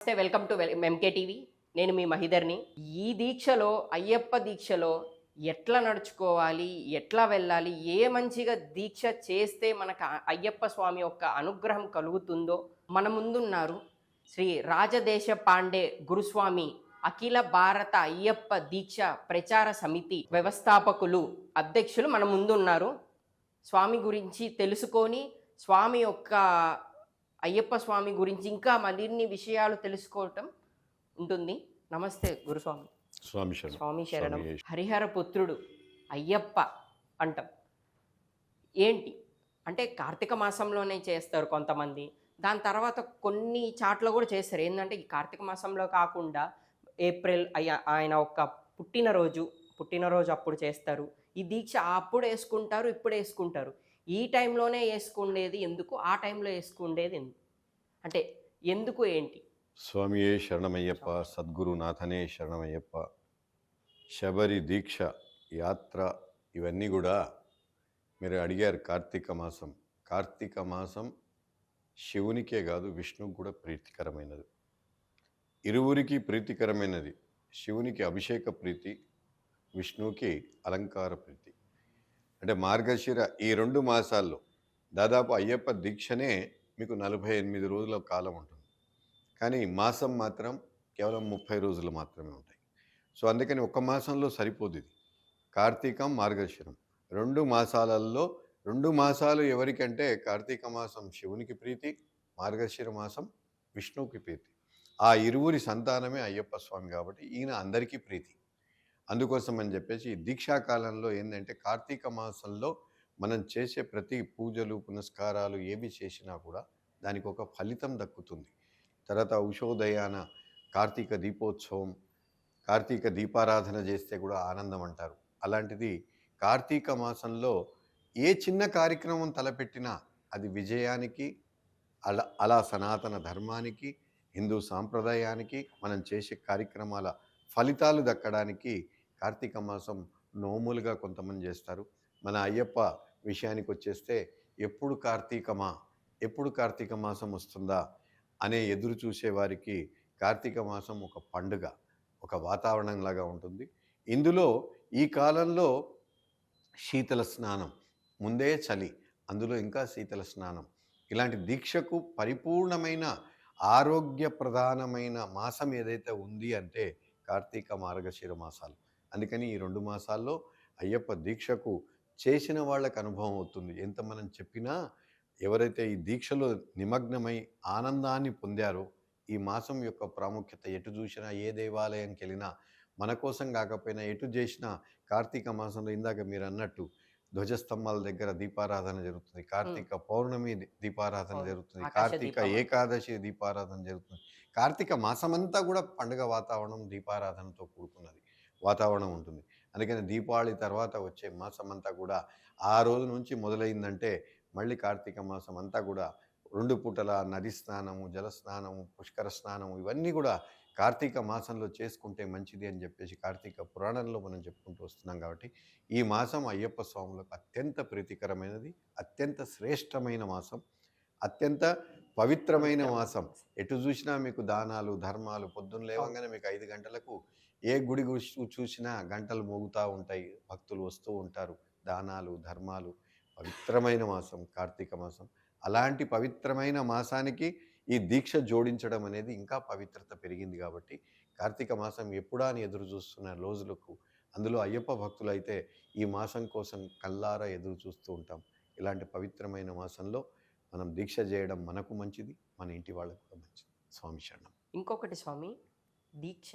నమస్తే welcome to MK TV నేను మీ మహిధర్ని ఈ దీక్షలో అయ్యప్ప దీక్షలో ఎట్లా నడుచుకోవాలి ఎట్లా వెళ్ళాలి ఏ మంచిగా దీక్ష చేస్తే మనకు అయ్యప్ప స్వామి యొక్క అనుగ్రహం కలుగుతుందో మన ముందున్నారు శ్రీ రాజదేశ పాండే గురుస్వామి అఖిల భారత అయ్యప్ప దీక్ష ప్రచార సమితి వ్యవస్థాపకులు అధ్యక్షులు మన ముందున్నారు. స్వామి గురించి తెలుసుకొని స్వామి యొక్క అయ్యప్ప స్వామి గురించి ఇంకా మరిన్ని విషయాలు తెలుసుకోవటం ఉంటుంది. నమస్తే గురుస్వామి. స్వామి శరణం. స్వామి శరణం. హరిహర పుత్రుడు అయ్యప్ప అంటాం. ఏంటి? అంటే కార్తీక మాసంలోనే చేస్తారు కొంతమంది. దాని తర్వాత కొన్ని చాట్ల కూడా చేస్తారు. ఏంటంటే ఈ కార్తీక మాసంలో కాకుండా ఏప్రిల్ అయ్య- ఆయన ఒక పుట్టినరోజు పుట్టినరోజు అప్పుడు చేస్తారు. ఈ దీక్ష అప్పుడు వేసుకుంటారు ఇప్పుడు వేసుకుంటారు. ఈ టైంలోనే వేసుకుండేది ఎందుకు? ఆ టైంలో వేసుకుండేది ఎందుకు అంటే ఎందుకు ఏంటి? స్వామియే శరణమయ్యప్ప సద్గురునాథనే శరణమయ్యప్ప శబరి దీక్ష యాత్ర ఇవన్నీ కూడా మీరు అడిగారు కార్తీక మాసం. కార్తీక మాసం శివునికే కాదు విష్ణువుకి కూడా ప్రీతికరమైనది. ఇరువురికి ప్రీతికరమైనది. శివునికి అభిషేక ప్రీతి విష్ణువుకి అలంకార ప్రీతి. అంటే మార్గశిర ఈ రెండు మాసాల్లో దాదాపు అయ్యప్ప దీక్షనే మీకు నలభై ఎనిమిది రోజుల కాలం ఉంటుంది. కానీ మాసం మాత్రం కేవలం ముప్పై రోజులు మాత్రమే ఉంటాయి. సో అందుకని ఒక్క మాసంలో సరిపోదు ఇది. కార్తీకం మార్గశిరం రెండు మాసాలలో రెండు మాసాలు ఎవరికంటే కార్తీక మాసం శివునికి ప్రీతి మార్గశిర మాసం విష్ణువుకి ప్రీతి. ఆ ఇరువురి సంతానమే అయ్యప్ప స్వామి కాబట్టి ఈయన అందరికీ ప్రీతి. అందుకోసం అని చెప్పేసి ఈ దీక్షాకాలంలో ఏంటంటే కార్తీక మాసంలో మనం చేసే ప్రతి పూజలు పునస్కారాలు ఏవి చేసినా కూడా దానికి ఒక ఫలితం దక్కుతుంది. తర్వాత ఉషోదయాన కార్తీక దీపోత్సవం కార్తీక దీపారాధన చేస్తే కూడా ఆనందం అంటారు. అలాంటిది కార్తీక మాసంలో ఏ చిన్న కార్యక్రమం తలపెట్టినా అది విజయానికి అలా అలా సనాతన ధర్మానికి హిందూ సాంప్రదాయానికి మనం చేసే కార్యక్రమాల ఫలితాలు దక్కడానికి కార్తీక మాసం నోములుగా కొంతమంది చేస్తారు. మన అయ్యప్ప విషయానికి వచ్చేస్తే ఎప్పుడు కార్తీకమా ఎప్పుడు కార్తీక మాసం వస్తుందా అనే ఎదురు చూసేవారికి కార్తీక మాసం ఒక పండుగ ఒక వాతావరణంలాగా ఉంటుంది. ఇందులో ఈ కాలంలో శీతల స్నానం ముందే చలి అందులో ఇంకా శీతల స్నానం. ఇలాంటి దీక్షకు పరిపూర్ణమైన ఆరోగ్య ప్రధానమైన మాసం ఏదైతే ఉంది అంటే కార్తీక మార్గశిర మాసాలు. అందుకని ఈ రెండు మాసాల్లో అయ్యప్ప దీక్షకు చేసిన వాళ్ళకు అనుభవం అవుతుంది. ఎంత మనం చెప్పినా ఎవరైతే ఈ దీక్షలో నిమగ్నమై ఆనందాన్ని పొందారో ఈ మాసం యొక్క ప్రాముఖ్యత ఎటు చూసినా ఏ దేవాలయంకి వెళ్ళినా మన కోసం కాకపోయినా ఎటు చేసినా కార్తీక మాసంలో ఇందాక మీరు అన్నట్టు ధ్వజస్తంభాల దగ్గర దీపారాధన జరుగుతుంది. కార్తీక పౌర్ణమి దీపారాధన. జరుగుతుంది. కార్తీక. ఏకాదశి దీపారాధన జరుగుతుంది. కార్తీక మాసమంతా కూడా పండుగ వాతావరణం దీపారాధనతో కూడుకున్నది. వాతావరణం ఉంటుంది. అందుకని దీపావళి తర్వాత వచ్చే మాసం అంతా కూడా ఆ రోజు నుంచి మొదలైందంటే మళ్ళీ కార్తీక మాసం అంతా కూడా రెండు పూటల నది స్నానము జల స్నానము పుష్కర స్నానము ఇవన్నీ కూడా కార్తీక మాసంలో చేసుకుంటే మంచిది అని చెప్పేసి కార్తీక పురాణంలో మనం చెప్పుకుంటూ వస్తున్నాం కాబట్టి ఈ మాసం అయ్యప్ప స్వాములకు అత్యంత ప్రీతికరమైనది అత్యంత శ్రేష్టమైన మాసం అత్యంత పవిత్రమైన మాసం. ఎటు చూసినా మీకు దానాలు ధర్మాలు పొద్దున్న లేవగానే మీకు ఐదు గంటలకు ఏ గుడి చూసినా గంటలు మోగుతూ ఉంటాయి. భక్తులు వస్తూ ఉంటారు. దానాలు ధర్మాలు. పవిత్రమైన మాసం కార్తీక మాసం. అలాంటి పవిత్రమైన మాసానికి ఈ దీక్ష జోడించడం అనేది ఇంకా పవిత్రత పెరిగింది కాబట్టి కార్తీక మాసం ఎప్పుడా అని ఎదురు చూస్తున్న రోజులకు అందులో అయ్యప్ప భక్తులు అయితే ఈ మాసం కోసం కల్లారా ఎదురు చూస్తూ ఉంటాం. ఇలాంటి పవిత్రమైన మాసంలో మనం దీక్ష చేయడం మనకు మంచిది మన ఇంటి వాళ్ళకు కూడా మంచిది. స్వామి శరణం. ఇంకొకటి స్వామి దీక్ష.